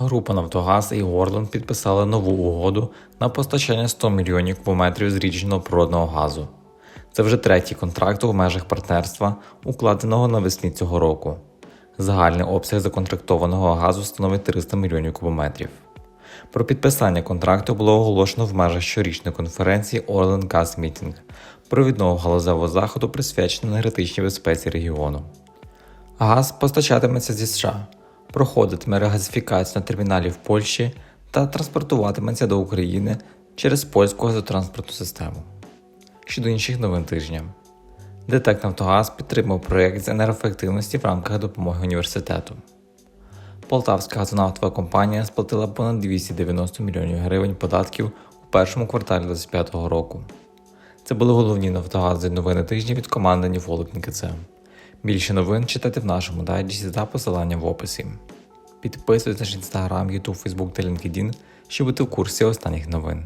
Група Нафтогаз і Орленд підписали нову угоду на постачання 100 мільйонів кубометрів зрідженого природного газу. Це вже третій контракт у межах партнерства, укладеного навесні цього року. Загальний обсяг законтрактованого газу становить 300 мільйонів кубометрів. Про підписання контракту було оголошено в межах щорічної конференції Orlen Gas Meeting, провідного галузевого заходу, присвяченого енергетичній безпеці регіону. Газ постачатиметься зі США, проходитиме регазифікацію на терміналі в Польщі та транспортуватиметься до України через польську газотранспортну систему. Щодо інших новин тижня. ДТЕК Нафтогаз підтримав проєкт з енергоефективності в рамках допомоги університету. Полтавська газонафтова компанія сплатила понад 290 мільйонів гривень податків у першому кварталі 2025 року. Це були головні нафтогази новини тижня від команди Ніфолок НКЦ. Більше новин читайте в нашому дайджесті та посилання в описі. Підписуйтесь на інстаграм, Ютуб, Фейсбук та LinkedIn, щоб бути в курсі останніх новин.